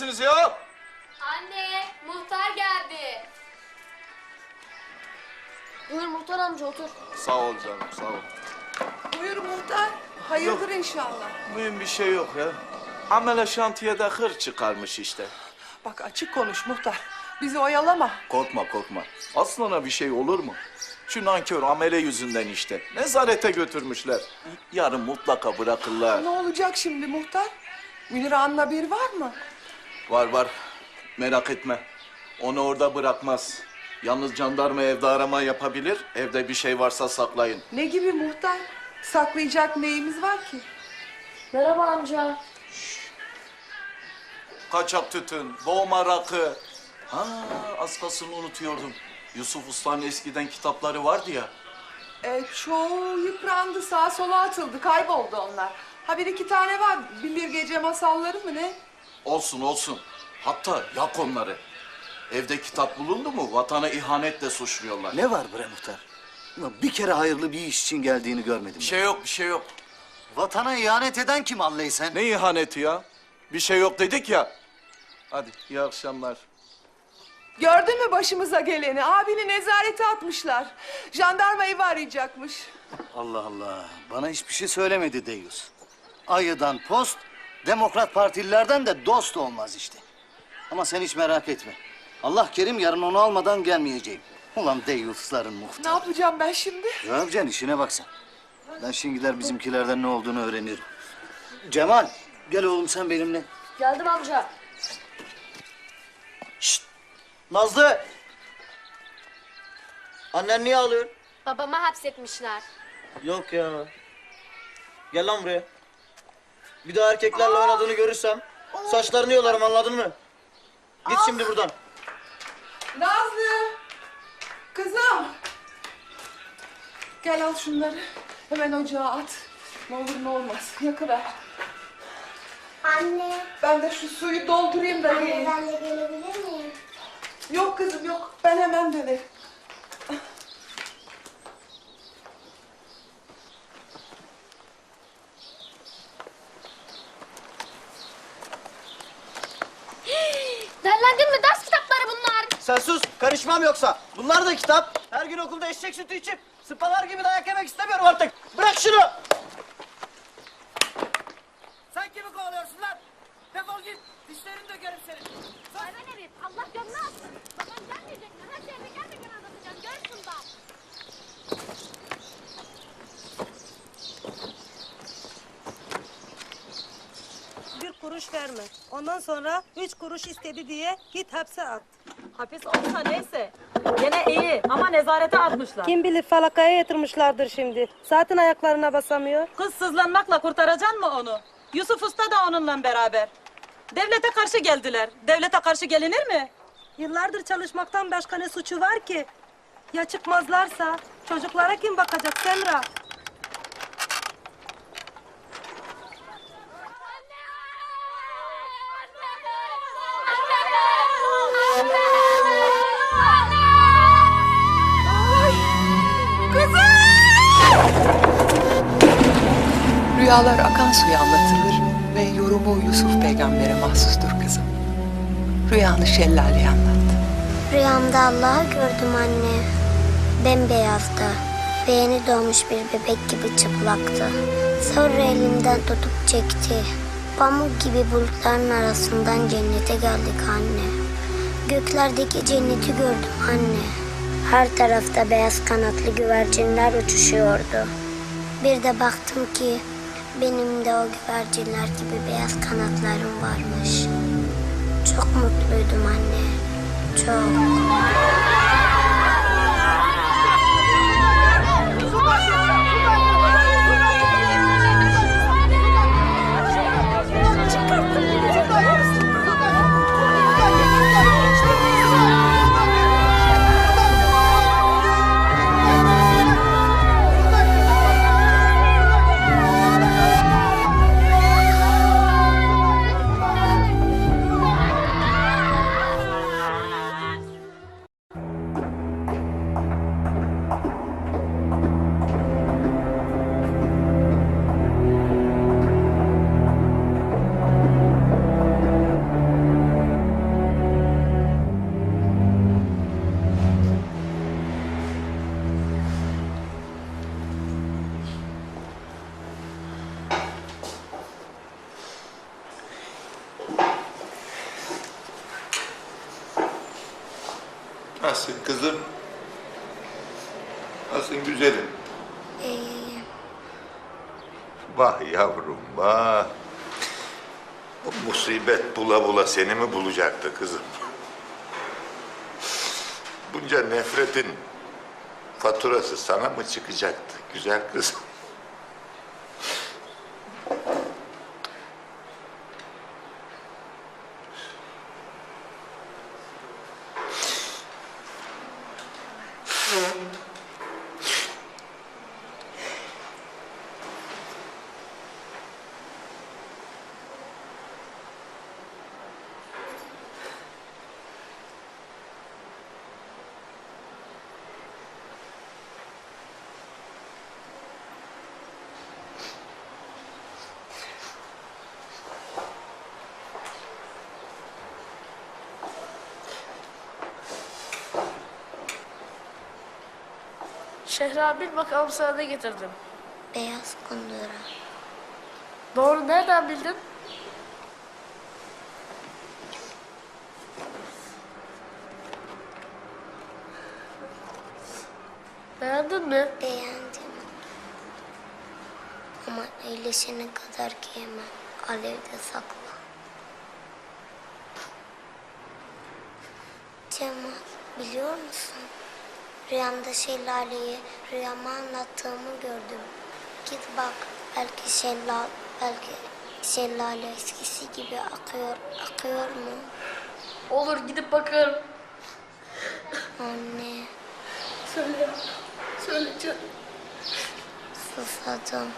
Neredesiniz ya? Anne, muhtar geldi. Buyur muhtar amca otur. Sağ ol canım, sağ ol. Buyur muhtar. Hayırdır inşallah. Mühim bir şey yok ya. Amele şantiyede hır çıkarmış işte. Bak açık konuş muhtar. Bizi oyalama. Korkma korkma. Aslına bir şey olur mu? Şu nankör amele yüzünden işte. Nezarete götürmüşler. Yarın mutlaka bırakırlar. Ne olacak şimdi muhtar? Münir Han'la bir var mı? Var var. Merak etme. Onu orada bırakmaz. Yalnız jandarma evde arama yapabilir. Evde bir şey varsa saklayın. Ne gibi muhtar? Saklayacak neyimiz var ki? Merhaba amca. Kaçak tütün, boğma rakı. Ha, az kalsın unutuyordum. Yusuf Usta'nın eskiden kitapları vardı ya. E, çoğu yıprandı, sağa sola atıldı, kayboldu onlar. Ha bir iki tane var, bilir gece masalları mı ne? Olsun olsun. Hatta yak onları. Evde kitap bulundu mu vatana ihanetle suçluyorlar. Ne var bre muhtar? Ulan Bir kere hayırlı bir iş için geldiğini görmedim. Bir şey yok, bir şey yok. Vatana ihanet eden kim sen? Ne ihaneti ya? Bir şey yok dedik ya. Hadi iyi akşamlar. Gördün mü başımıza geleni? Abini nezarete atmışlar. Jandarma evi arayacakmış. Allah Allah. Bana hiçbir şey söylemedi Deyus. Ayıdan post, Demokrat Partililerden de dost olmaz işte. Ama sen hiç merak etme. Allah kerim yarın onu almadan gelmeyeceğim. Ulan Deyus'ların Ne muhtar. yapacağım ben şimdi? Göreceksin işine bak sen. Ben şimdi gider bizimkilerden ne olduğunu öğrenirim. Cemal, gel oğlum sen benimle. Geldim amca. Nazlı! Annen niye ağlıyor? Babamı hapsetmişler. Yok ya. Gel lan buraya. Bir daha erkeklerle oynadığını görürsem saçlarını yolarım anladın mı? Git şimdi buradan. Nazlı! Kızım! Gel al şunları. Hemen ocağa at. Ne olur ne olmaz. Yakıver. Anne, Ben de şu suyu doldurayım da anne geleyim. ben de gelebilir miyim? Yok kızım yok. Ben hemen dönerim. Derlendin mi? Ders kitapları bunlar. Sen sus karışmam yoksa. Bunlar da kitap. Her gün okulda eşek sütü içip sıpalar gibi dayak yemek istemiyorum artık. Bırak şunu. Sen kimi kovalıyorsun lan? Defol git. Dişlerini dökerim senin. Bana ne bir? Allah gönlünü alsın. Babam gelmeyecek mi? Her şeyimi gelmeden anlatacağım. Gör şundan. Verme. Ondan sonra üç kuruş istedi diye git hapse at. Hapis olsa neyse. Gene iyi ama nezarete atmışlar. Kim bilir falakaya yatırmışlardır şimdi. Zaten ayaklarına basamıyor. Kız sızlanmakla kurtaracaksın mı onu? Yusuf Usta da onunla beraber. Devlete karşı geldiler. Devlete karşı gelinir mi? Yıllardır çalışmaktan başka ne suçu var ki? Ya çıkmazlarsa çocuklara kim bakacak Semra? Rüyalar akan suya anlatılır ve yorumu Yusuf peygambere mahsustur kızım. Rüyanı şellaleye anlattı. Rüyamda Allah'ı gördüm anne. Bembeyazdı ve yeni doğmuş bir bebek gibi çıplaktı. Sonra elimden tutup çekti. Pamuk gibi bulutların arasından cennete geldik anne. Göklerdeki cenneti gördüm anne. Her tarafta beyaz kanatlı güvercinler uçuşuyordu. Bir de baktım ki benim de o güvercinler gibi beyaz kanatlarım varmış. Çok mutluydum anne. Çok. Nasılsın kızım? Nasılsın güzelim? İyiyim. Vah yavrum vah. Bu musibet bula bula seni mi bulacaktı kızım? Bunca nefretin faturası sana mı çıkacaktı güzel kızım? Şehra bil bakalım sana ne getirdim. Beyaz kundura. Doğru nereden bildin? Beğendin mi? Beğendim. Ama iyileşene kadar giyemem. Alevde sakla. Cemal biliyor musun? Rüyamda şelaleyi rüyama anlattığımı gördüm. Git bak belki şelale, belki şelale eskisi gibi akıyor, akıyor mu? Olur gidip bakarım. Anne Söyle. Söyle canım. susadım.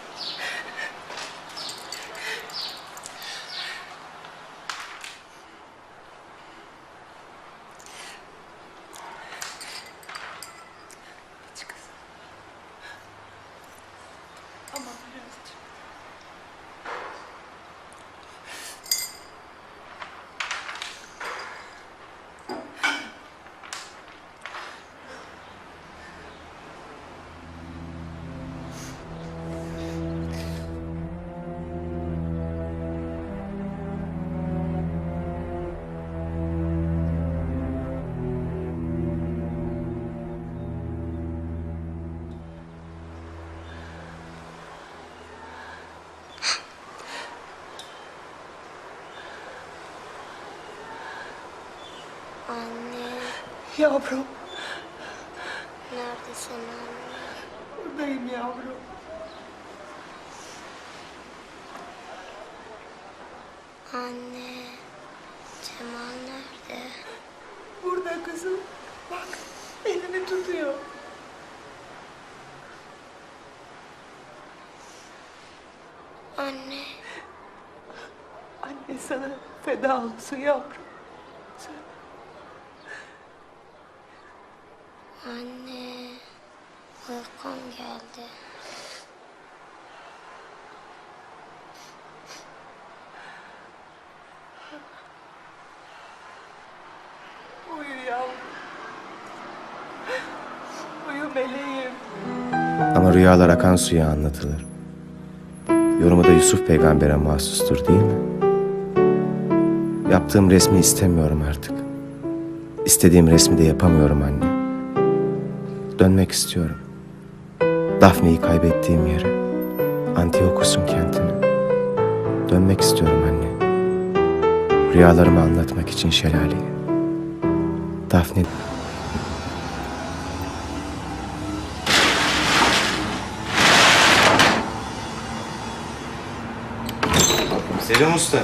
Yavrum, neredesin anne? buradayım yavrum. Anne Cemal nerede? Burada kızım. Bak, elini tutuyor. Anne Anne sana feda olsun yavrum. Anne, uykum geldi. Uyu yavrum. Uyu meleğim. Ama rüyalar akan suya anlatılır. Yorumu da Yusuf peygambere mahsustur değil mi? Yaptığım resmi istemiyorum artık. İstediğim resmi de yapamıyorum anne. Dönmek istiyorum. Daphne'yi kaybettiğim yere. Antiokus'un kentine. Dönmek istiyorum anne. Rüyalarımı anlatmak için şelaleye. Daphne... Selim Usta.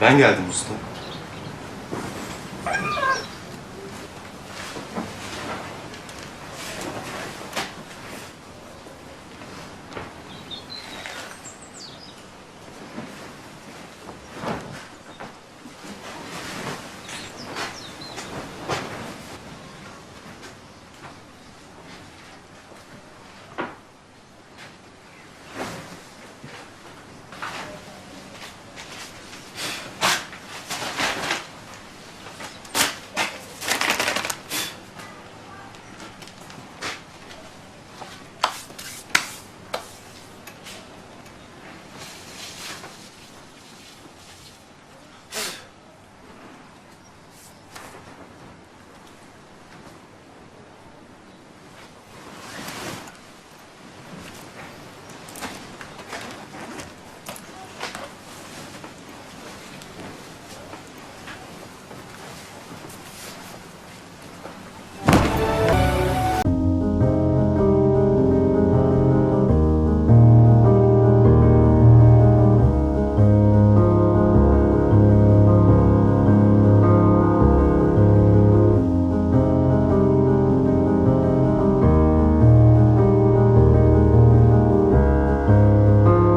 Ben geldim usta.